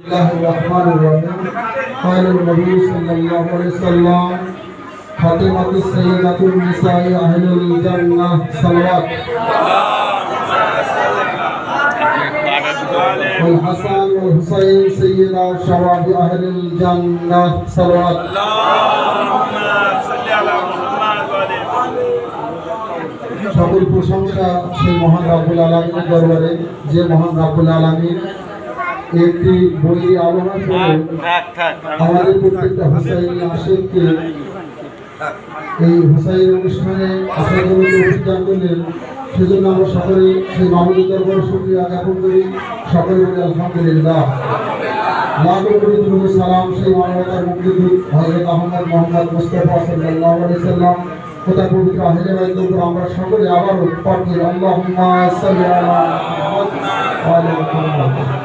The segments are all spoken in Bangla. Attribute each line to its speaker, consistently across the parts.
Speaker 1: الله الرحمن الرحيم قال النبي صلى الله عليه وسلم فاطمة السيدة النساء أهل الجنة صلوات والحسن والحسين سيدا شباب أهل الجنة صلوات
Speaker 2: اللهم صل على محمد وعلى
Speaker 1: সকল প্রশংসা সেই মহান রাব্বুল আলমীর দরবারে যে মহান রাব্বুল আলমীর একটি বই আলোচনা করে আমাদের প্রত্যেকটা হুসাইন আশেখকে এই হুসাইন অনুষ্ঠানে জন্য অভিযান করলেন। সেজন্য আমরা সকলে সেই মাহমুদের দরবারে শুক্রিয়া জ্ঞাপন করি। সকলে বলি আলহামদুলিল্লাহ। লাখ কোটি দুরুদ সালাম সেই মানবতার মুক্তিদূত হযরত আহমদ মোহাম্মদ মুস্তাফা সাল্লাল্লাহু আলাইহি সাল্লাম কোথা পবিত্র আহলে বাইতের উপর আমরা সকলে আবারও পাঠ করি আল্লাহুম্মা সাল্লি আলা মুহাম্মদ ওয়া আলা মুহাম্মদ।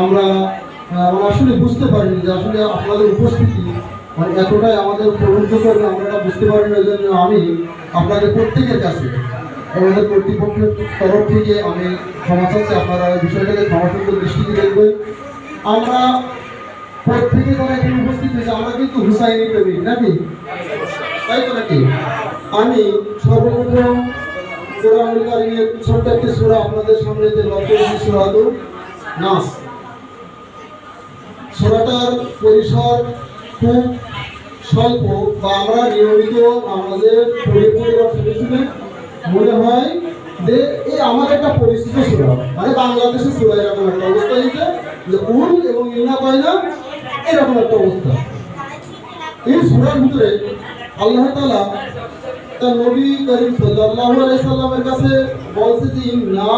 Speaker 1: আমরা আমরা আসলে বুঝতে পারিনি যে আসলে আপনাদের উপস্থিতি মানে এতটাই আমাদের প্রবুদ্ধ করবে আমরা বুঝতে পারিনি ওই জন্য আমি আপনাদের প্রত্যেকের কাছে, আমাদের কর্তৃপক্ষের তরফ থেকে আমি ক্ষমা চাচ্ছি। আপনারা বিষয়টাকে ক্ষমাসুন্দর দৃষ্টিতে দেখবেন। আমরা প্রত্যেকে যারা এখানে উপস্থিত হয়েছে, আমরা কিন্তু হুসাইনি প্রেমিক, নাকি? তাই তো নাকি? আমি সর্বপ্রথম কোরআন ছোট্ট একটি সূরা আপনাদের সামনে যে লক্ষ্য সূরাতুল নাস। সূরাটার পরিসর খুব স্বল্প বা আমরা নিয়মিত আমাদের শুনে শুনে মনে হয় যে এই আমার একটা পরিস্থিতি ছিল মানে বাংলাদেশের ছিল এরকম একটা অবস্থা হয়েছে যে উল এবং ইন্না পায়না এরকম একটা অবস্থা। এই সূরার ভিতরে আল্লাহ তালা তার নবী করিম সাল্লাল্লাহু আলাইহি সাল্লামের কাছে বলছে যে ইন্না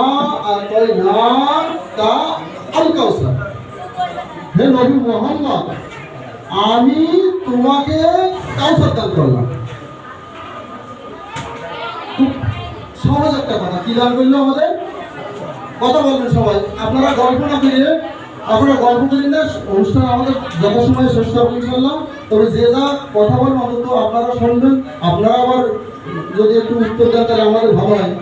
Speaker 1: আতাইনা কা আল কাউসার হে নবী মুহাম্মদ, আমি তোমাকে কাউসার দান করলাম। সহজ একটা কথা, কি দান করল আমাদের? কথা বলবেন সবাই। আপনারা গল্প না করিয়ে, আপনারা গল্প করেন না, অনুষ্ঠান আমাদের যত সময় শেষ করব ইনশাল্লাহ তবে যে যা কথা বলবেন অন্তত আপনারা শুনবেন। আপনারা আবার যদি একটু উত্তর দেন, তাহলে আমাদের ভালো হয়।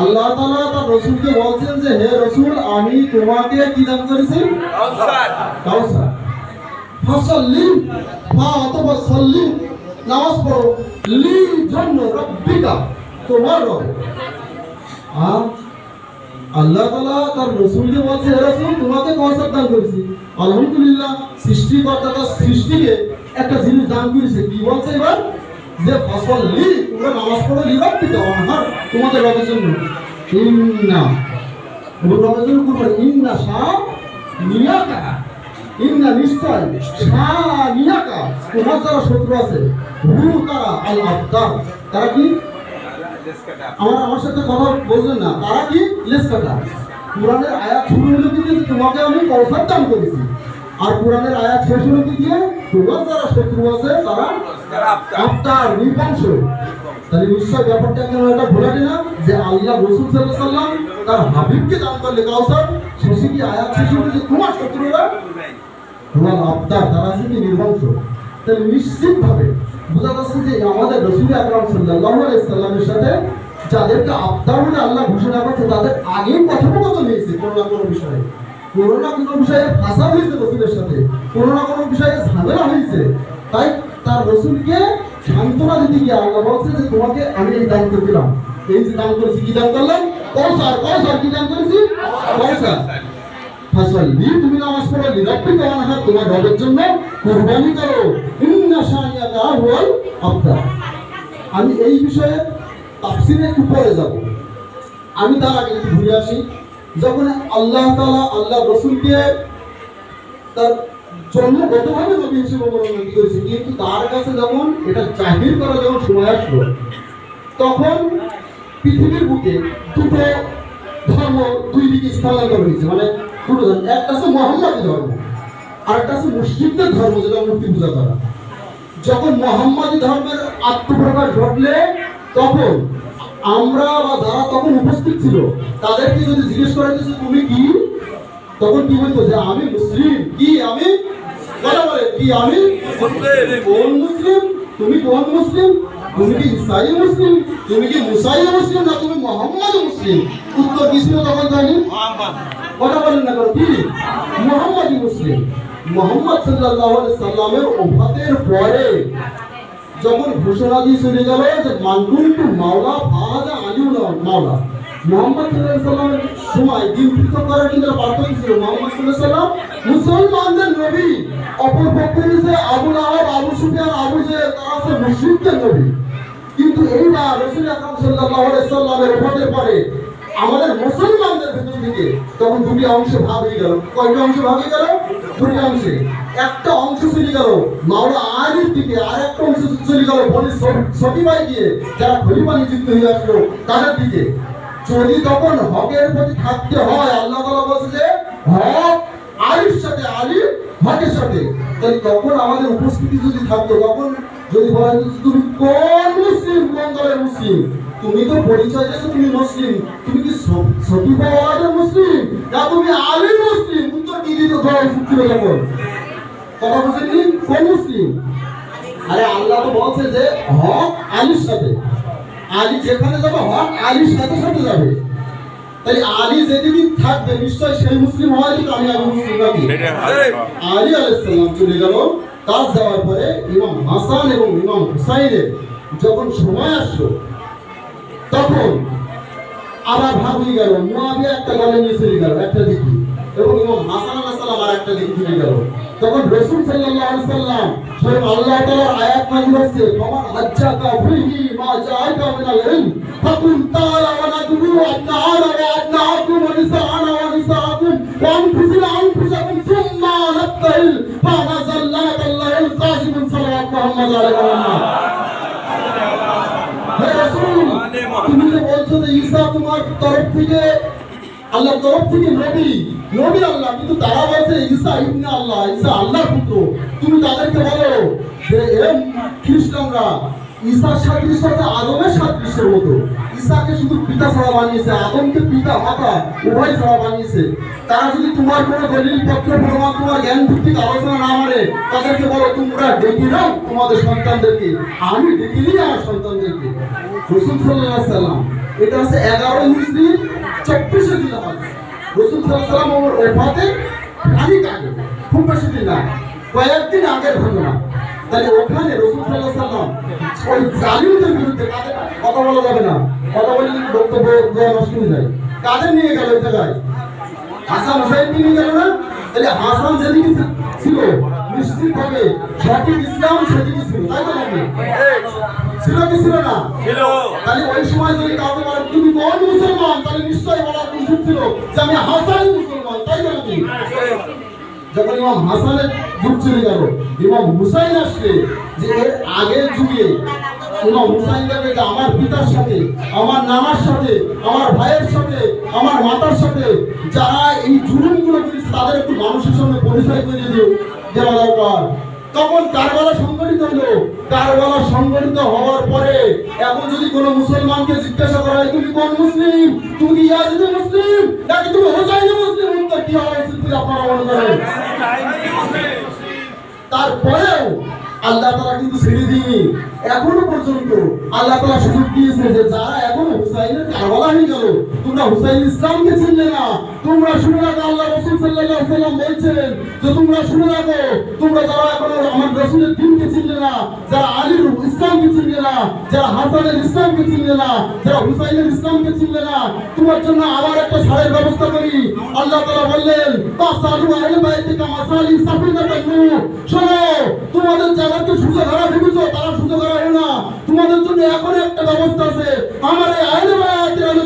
Speaker 1: আল্লাহ তাআলা তার রসুলকে বলছেন যে হে রসুল আমি তোমাকে কি দান করেছি?
Speaker 2: কাউসার।
Speaker 1: ফাসাল্লি ফা অথবা সাল্লি নামাজ পড়ো। লি জন্য রব্বিকা তোমার রব। আর আল্লাহ তাআলা তার রাসূলকে বলছে হে রাসূল তোমাকে কাউসার দান করেছি। আলহামদুলিল্লাহ সৃষ্টিকর্তা তার সৃষ্টিকে একটা জিনিস দান করেছে। কি বলছে এবার? যে ফসল ফাসাল্লি তোমরা নামাজ পড়ো লি রব্বিকা আমার তোমাদের রবের জন্য। ইন্না। রবের জন্য ইন্না নিয়াকা। ইন্না নিশ্চয় শানিয়াকা তোমার যারা শত্রু আছে। হু তারা আল আবদার। তারা কি? আমার আমার সাথে কথা বলবেন না। তারা কি? লেস কাটা। কোরআনের আয়াত শুরু কি তোমাকে আমি কৌশল দান করেছি। আর কোরআনের আয়াত শেষ হলো কি দিয়ে তোমার যারা শত্রু আছে, তারা আমাদের রসুল আকরাম সাল্লাল্লাহু আলাইহি সাথে যাদেরকে আবদার বলে আল্লাহ ঘোষণা করছে, তাদের আগেই কথোপকথন হয়েছে, কোনো না কোনো বিষয়ে। কোনো না কোনো বিষয়ে ফাঁসা হয়েছে রসুলের সাথে, কোনো না কোনো বিষয়ে ঝামেলা হয়েছে। তাই তার রসুলকে সান্ত্বনা দিতে গিয়ে আল্লাহ বলছে যে তোমাকে আমি এই দান করে দিলাম এই যে দান করেছি, কি দান করলাম কৌসার কৌসার কি দান করেছি? ওয়ানহার তোমার জন্য। করো। আমি এই বিষয়ে যাব। আমি আল্লাহ তাআলা আল্লাহ রসুলকে তার জন্মগতভাবে নবী হিসেবে মনোনীত করেছে কিন্তু তার কাছে যখন এটা জাহির করা যখন সময় আসলো, তখন পৃথিবীর বুকে দুটো ধর্ম দুই দিকে স্থানান্তর হয়েছে। মানে দুটো ধর্ম, একটা আছে মোহাম্মদী ধর্ম আর একটা আছে মুসলিমদের ধর্ম, যেটা মূর্তি পূজা করা। যখন মোহাম্মদী ধর্মের আত্মপ্রকাশ ঘটলে, তখন আমরা বা যারা তখন উপস্থিত ছিল, তাদেরকে যদি জিজ্ঞেস করা হয়েছে তুমি কি তখন কি বলতো যে আমি মুসলিম? কি আমি? বলে বলে কি আমি। কোন মুসলিম? তুমি কোন মুসলিম? তুমি কি ইসাই মুসলিম? তুমি কি মুসাই মুসলিম না তুমি মোহাম্মদ মুসলিম? উত্তর কি ছিল তখন জানি? কথা বলেন না করো কি? মোহাম্মদী মুসলিম। মোহাম্মদ আলাইহি সাল্লামের ওফাতের পরে যখন ঘোষণা দিয়ে চলে গেল যে মানকুন্টু মাওলা ফাহাদা আলিউল মাওলা। মোহাম্মদ সাল্লামের সময় দিন পৃথক কিন্তু পার্থক্য ছিল মোহাম্মদ সাল্লাম মুসলমানদের নবী, অপর পক্ষে হচ্ছে আবু লাহাব, আবু সুফিয়ান, আবু জেহেল তারা হচ্ছে মুশরিকদের নবী। কিন্তু এইবার রসুল আকরাম সাল্লাল্লাহু আলাইহি সাল্লামের ওফাতের পরে আমাদের মুসলমানদের ভেতর থেকে তখন দুটি অংশে ভাগ হয়ে গেল। কয়টা অংশ ভাগ হয়ে গেল? দুটি অংশে। একটা অংশ চলে গেল মাওলা আলীর দিকে আর একটা অংশ চলে গেল বলি সটিবাই দিয়ে যারা খলিফা নিযুক্ত হয়ে আসলো তাদের দিকে। যদি তখন হকের প্রতি থাকতে হয়। আল্লাহ তাআলা বলছে যে, হক আলীর সাথে, আলী হকের সাথে। তাহলে তখন আমাদের উপস্থিতি যদি থাকতো, তখন যদি বলা তুমি কোন মুসলিম? কোন দলের মুসলিম? তুমি তো পরিচয় দিয়েছ, তুমি মুসলিম। তুমি কি সফিফা ওয়ার্ডের মুসলিম? না, তুমি আলীর মুসলিম। উত্তর কি দিতে দেওয়া উচিত ছিল তখন কথা কি? কোন মুসলিম? আরে আল্লাহ তো বলছে যে, হক আলির সাথে। আলী যেখানে যাবে হক আলীর সাথে সাথে যাবে। তাই আলী যেদিকে থাকবে নিশ্চয় সেই মুসলিম হয় তো আমি আমি মুসলিম নাকি আলী আলাইসাল্লাম চলে গেল। তার যাওয়ার পরে ইমাম হাসান এবং ইমাম হুসাইনের যখন সময় আসলো তখন আবার ভাগ হয়ে গেল মুয়াবিয়া একটা দলে নিয়ে চলে গেল একটা দিকে এবং ইমাম হাসান আলাইহিস সালাম আর একটা দিকে চলে গেল। তখন রাসূল সাল্লাল্লাহু সাল্লাম স্বয়ং আল্লাহ তাআলার আয়াত নাযিল হচ্ছে ফামান হাজ্জাকা ফিহি মা জাআকা মিনাল ইলম ফাকুল তাআলা ওয়া নাদু আবনাআনা ওয়া আবনাআকুম ওয়া নিসাআনা ওয়া নিসাআকুম ওয়া আনফুসিনা আনফুসাকুম সুম্মা নাবতাহিল ফানাযাল্লা আল্লাহুল কাশিমুন সাল্লাল্লাহু আলাইহি হে রাসূল তুমি যে বলছো যে ঈসা তোমার তরফ থেকে আল্লাহর তরফ থেকে নবী নবী আল্লাহ, কিন্তু তারা বলছে, ঈসা ইবনে আল্লাহ, ঈসা আল্লাহর পুত্র। তুমি তাদেরকে বলো যে, এ খ্রিস্টানরা ঈসার সাদৃশ্য হচ্ছে আদমের সাদৃশ্যের মতো। ঈসাকে শুধু পিতা ছাড়া বানিয়েছে, আদমকে পিতা, মাতা, উভয় ছাড়া বানিয়েছে। তারা যদি তোমার কোনো দলিল, পত্র, প্রমাণ, তোমার জ্ঞান ভিত্তিক আলোচনা না মানে তাদেরকে বলো, তোমরা ডেকে নাও তোমাদের সন্তানদেরকে। আমি ডেকে নিই আমার সন্তানদেরকে। রসুল সাল্লাহ সাল্লাম এটা হচ্ছে এগারো মুসলিম চব্বিশে দিন রসুল সাল্লাম আগে খুব বেশি না। কয়েকদিন আগের ঘটনা তাহলে ওখানে রসুল সাল্লাহ সাল্লাম ওই জালিমদের বিরুদ্ধে কথা বলা যাবে না? কথা বলে কিন্তু বক্তব্য দেওয়া নষ্ট কাদের নিয়ে গেল ওই জায়গায়? হাসান হুসাইনকে নিয়ে গেল না? তাহলে হাসান যেদিকে ছিল নিশ্চিত ভাবে সঠিক ইসলাম ছিল তাই তো ছিল কি ছিল না?
Speaker 2: ছিল।
Speaker 1: তাহলে ওই সময় যদি কাউকে বলে তুমি কোন মুসলমান? তাহলে নিশ্চয়ই বলা উচিত ছিল যে আমি হাসানি মুসলমান তাই তো নাকি যখন ইমাম হাসানের যুগ চলে গেল ইমাম হুসাইন আসলে যে এর আগের যুগে ইমাম হুসাইন দেখবে যে আমার পিতার সাথে আমার নানার সাথে আমার ভাইয়ের সাথে আমার মাতার সাথে যারা এই জুলুমগুলো করেছে তাদের একটু মানুষের সঙ্গে পরিচয় করে দিও। দেওয়া দরকার তখন কারবালা সংগঠিত হলো। কারবালা সংগঠিত হওয়ার পরে এখন যদি কোনো মুসলমানকে জিজ্ঞাসা করা হয় তুমি কোন মুসলিম? তুমি কি ইয়াজিদি মুসলিম? নাকি তুমি হোসাইনি মুসলিম? উত্তর কি হয় উচিত আপনারা মনে করেন? তারপরেও আল্লাহ তারা কিন্তু ছেড়ে দিইনি। এখনও পর্যন্ত আল্লাহ তারা সুযোগ দিয়েছে যে যারা এখনও হুসাইনের কারবালা হয়ে গেল, তোমরা হুসাইন ইসলামকে চিনলে না। তোমরা শুনে রাখো, আল্লাহ রসুল আলাইহি সাল্লাম বলছেন যে তোমরা শুনে রাখো, তোমরা যারা এখনও আমার রসুলের দিনকে চিনলে না, যারা আলীর ইসলামকে চিনলে না, যারা হাসানের ইসলামকে চিনলে না, যারা হুসাইনের ইসলামকে চিনলে না, তোমার জন্য আবার একটা ছাড়ের ব্যবস্থা করি। আল্লাহ তাআলা বললেন তোমাদের যাদেরকে সুযোগ হারা ভেবেছো তারা সুযোগ হারা হয় না তোমাদের জন্য এখন একটা ব্যবস্থা আছে। আমার এই আলো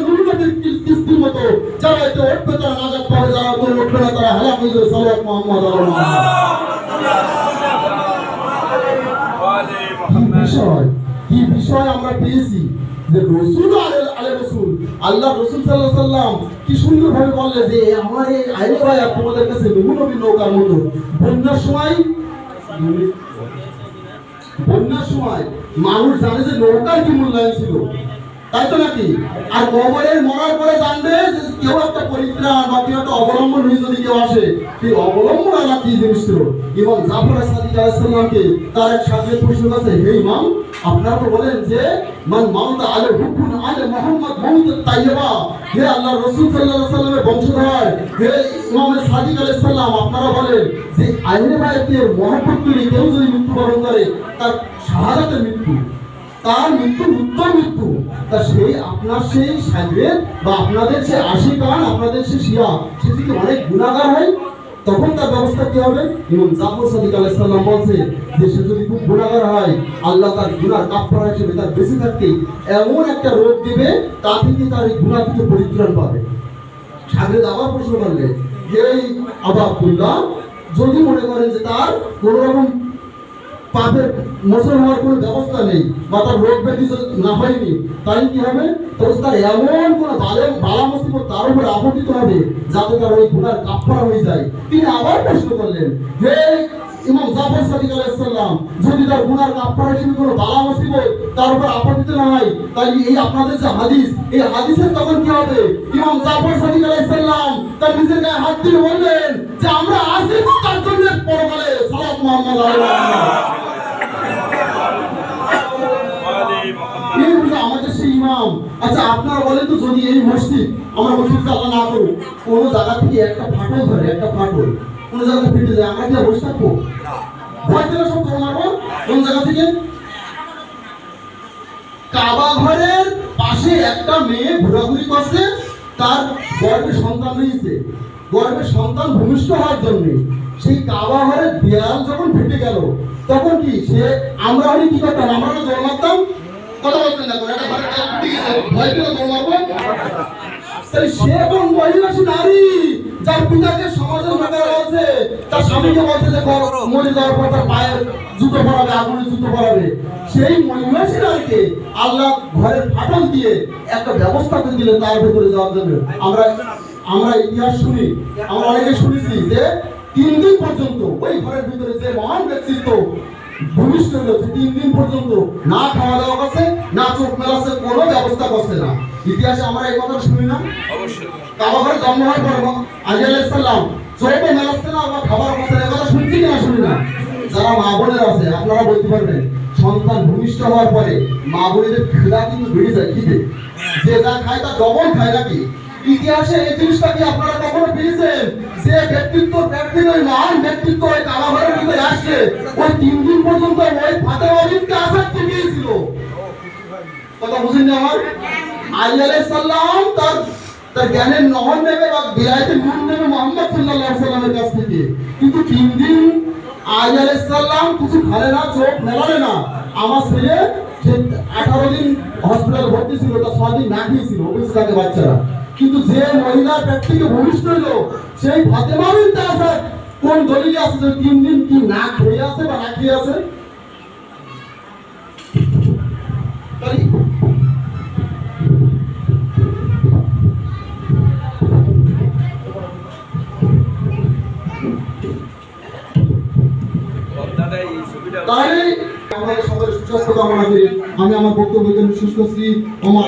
Speaker 1: নুরুনবীর কিস্তির মতো যারা এতে উঠবে তারা নাজাত পাবে, যারা কোনো উঠবে না, তারা হালাক হয়ে সাল্লাল্লাহু মুহাম্মদ কি বিষয়? আমরা পেয়েছি? যে রসুল আলে আলে রসুল, আল্লাহ রসুল সাল্লাহ সাল্লাম কি সুন্দর ভাবে বললে যে আমার এই আইনে ভাই তোমাদের কাছে নবী নবী নৌকার মতো। বন্যার সময় বন্যার সময় মানুষ জানে যে নৌকার কি মূল্যায়ন ছিল। তাই তো নাকি? আর কবরের মরার পরে জানবে যে কেউ একটা পরিত্রাণ বা কেউ একটা অবলম্বন হয়ে যদি কেউ আসে, সেই অবলম্বন কি জিনিস ছিল? এবং জাফর সাদিক আলাইসাল্লামকে তার এক সাথে প্রশ্ন হে ইমাম, আপনারা তো বলেন যে, মান আলে হুকুন আলে মোহাম্মদ মাউত তাইয়্যিবা, হে আল্লাহ রাসূল আলাইহি সাল্লামের বংশধর, হে ইমাম সাদিক আলাইহিস সালাম আপনারা বলেন যে আইনে মহব্বত করে কেউ যদি মৃত্যুবরণ করে, তার শাহাদাতের মৃত্যু। তার মৃত্যু উত্তর মৃত্যু। তা সেই আপনার সেই সাহেবের বা আপনাদের সে আশিকান আপনাদের সে শিয়া, সে থেকে অনেক গুণাগার হয়। তখন তার ব্যবস্থা কি হবে? ইমাম জাফর সাদিক আলাইহিস সালাম বলছে যে সে যদি খুব গুণাগার হয়, আল্লাহ তার গুনার কাফারা হিসেবে তার বেঁচে থাকতে এমন একটা রোগ দিবে, তা থেকে তার এই গুনাহ থেকে পরিত্রাণ পাবে। সাগরে আবার প্রশ্ন করলে যে আবা যদি মনে করেন যে তার কোনো রকম পাপের মোচন হওয়ার কোনো ব্যবস্থা নেই বা তার রোগ ব্যাধি না হয়নি, তাই কি হবে? তার এমন কোনো বালে মুসিবত তার উপরে আপতিত হবে যাতে তার ওই গুনার কাফারা হয়ে যায়। তিনি আবার প্রশ্ন করলেন, হে ইমাম জাফর সাদিক আলাইহিস সালাম যদি তার গুনার কাফারা হিসেবে কোনো বালা মুসিবত তার উপর আপতিত না হয় এই আপনাদের যে হাদিস, এই হাদিসের তখন কি হবে? ইমাম জাফর সাদিক আলাইহিস সালাম তার নিজের গায়ে হাত দিয়ে বললেন যে আমরা তো তার জন্য পরকালে। মুহাম্মদ আমাদের সেই ইমাম আচ্ছা আপনারা বলেন তো যদি এই মসজিদ আমরা মসজিদ চালা না করুক কোনো জায়গা থেকে একটা ফাটল ধরে একটা ফাটল কোনো জায়গা থেকে ফেটে যায় আমরা কি বসে থাকব? ভয় দিলে সব করো মারবো কোন জায়গা থেকে? কাবা ঘরের পাশে একটা মেয়ে ঘোরাঘুরি করছে তার গর্ভে সন্তান হয়েছে গর্ভে সন্তান ভূমিষ্ঠ হওয়ার জন্য। সেই কাবা ঘরের দেয়াল যখন ফেটে গেল, তখন কি সে আমরা হলে কি করতাম? আমরা তো দৌড় মারতাম? কথা বলছেন না একটা ভয় তাহলে সে নারী তার মরে যাওয়ার পর তার পায়ে জুতো পরাবে আগুনে সেই আল্লাহ ঘরের ফাটল দিয়ে একটা ব্যবস্থা করে দিলেন তার ভেতরে যাওয়ার জন্য। আমরা আমরা ইতিহাস শুনি, আমরা অনেকে শুনেছি যে তিন দিন পর্যন্ত ওই ঘরের ভিতরে যে মহান ব্যক্তিত্ব ভূমিষ্ঠ হয়েছে তিন দিন পর্যন্ত না খাওয়া দাওয়া করছে না চোখ মেলাচ্ছে কোনো ব্যবস্থা করছে না। ইতিহাসে আমরা এই কথা শুনি না?
Speaker 2: অবশ্যই।
Speaker 1: কাবা ঘরে জন্ম হওয়ার পর আলী আলাইসাল্লাম চোখ মেলাচ্ছে না বা খাবার করছে না কথা শুনছি কিনা শুনি না? যারা মা বোনের আছে আপনারা বলতে পারবেন সন্তান ভূমিষ্ঠ হওয়ার পরে মা বোনেদের খিদা কিন্তু বেড়ে যায় খিদে। যে যা খায় তা ডবল খায় নাকি? ইতিহাসে এই জিনিসটা কি আপনারা কখনো পেয়েছেন? যে ব্যক্তিত্ব ব্যক্তি ওই মহান ব্যক্তিত্ব ওই কালাঘরের ভিতরে আসছে। ওই তিন দিন পর্যন্ত ওই ফাতে অলিমকে আসাদ গিয়েছিল কথা বুঝেন না আমার? আলী আলাইহিস সালাম তার তার জ্ঞানের নহর নেবে বা বিলাইতে নুন নেবে মোহাম্মদ আলাইহি সাল্লামের কাছ থেকে। কিন্তু তিন দিন আলী আলাইহিস সালাম কিছু খালে না, চোখ মেলালে না। আমার ছেলে আঠারো দিন হসপিটালে ভর্তি ছিল তা ছয় দিন না খেয়েছিল, অফিস থাকে বাচ্চারা। কিন্তু যে মহিলার পেট থেকে ভূমিষ্ঠ হলো সেই ফাতেমা বিনতে আসাদ কোন দলিলে আছে যে তিন দিন কি না খেয়ে আছে বা না খেয়ে আছে? আমি আমার বক্তব্য শেষ করছি। আমার